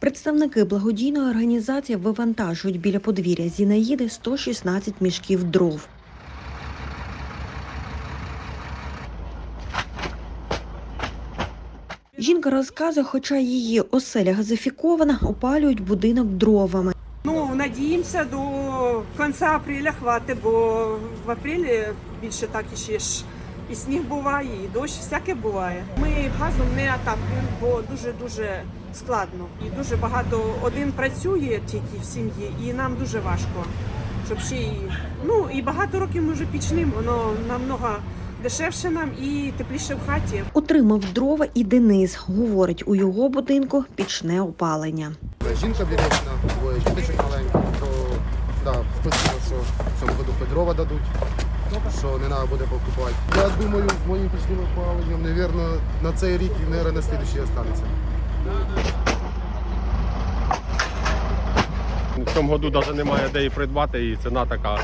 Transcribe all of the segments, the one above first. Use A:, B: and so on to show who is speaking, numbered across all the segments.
A: Представники благодійної організації вивантажують біля подвір'я Зінаїди 116 мішків дров. Жінка розказує, хоча її оселя газифікована, опалюють будинок дровами.
B: Ну, надіємося, до кінця апреля хватить, бо в апрелі більше так і ще ж і сніг буває, і дощ, всяке буває. Ми газом не атаплюємо, бо дуже-дуже складно. І дуже багато один працює тільки в сім'ї, і нам дуже важко. Щоб ще і ну і багато років ми вже пічним, воно намного дешевше нам і тепліше в хаті.
A: Отримав дрова і Денис. Говорить, у його будинку пічне опалення.
C: Жінка беременна, двоє діточок маленьких, то да, спасибо, що в цьому году дрова дадуть, що не треба буде покупати. Я думаю, з моїм пічним опаленням, напевно, на цей рік і, мабуть, на слідчий останеться.
D: В цьому году навіть немає де і придбати, і ціна така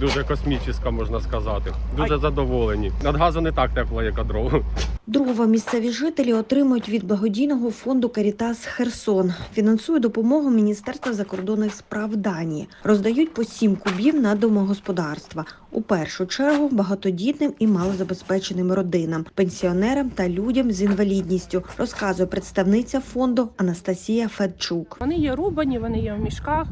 D: дуже космічна, можна сказати. Дуже задоволені. Над газу не так тепло, як дров.
A: Дрова місцеві жителі отримують від благодійного фонду Карітас Херсон. Фінансує допомогу Міністерства закордонних справ Данії. Роздають по сім кубів на домогосподарства. У першу чергу багатодітним і малозабезпеченим родинам, пенсіонерам та людям з інвалідністю, розказує представниця фонду Анастасія Федчук.
E: Вони є рубані, вони є в мішках.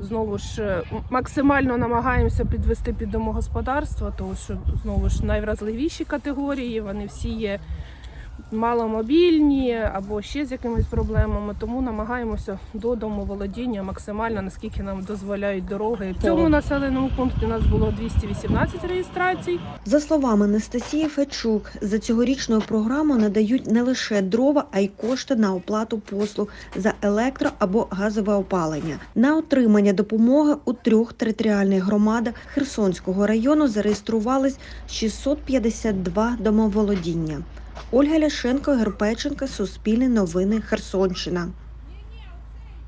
E: Знову ж е, максимально намагаємося підвести під домогосподарство, тому що знову ж найвразливіші категорії, вони всі є маломобільні або ще з якимись проблемами. Тому намагаємося до домоволодіння максимально наскільки нам дозволяють дороги. В цьому населеному пункті у нас було 218 реєстрацій.
A: За словами Анастасії Федчук, за цьогорічною програмою надають не лише дрова, а й кошти на оплату послуг за електро або газове опалення. На отримання допомоги у трьох територіальних громадах Херсонського району зареєструвались 652 домоволодіння. Ольга Ляшенко, Герпеченка, Суспільне новини, Херсонщина.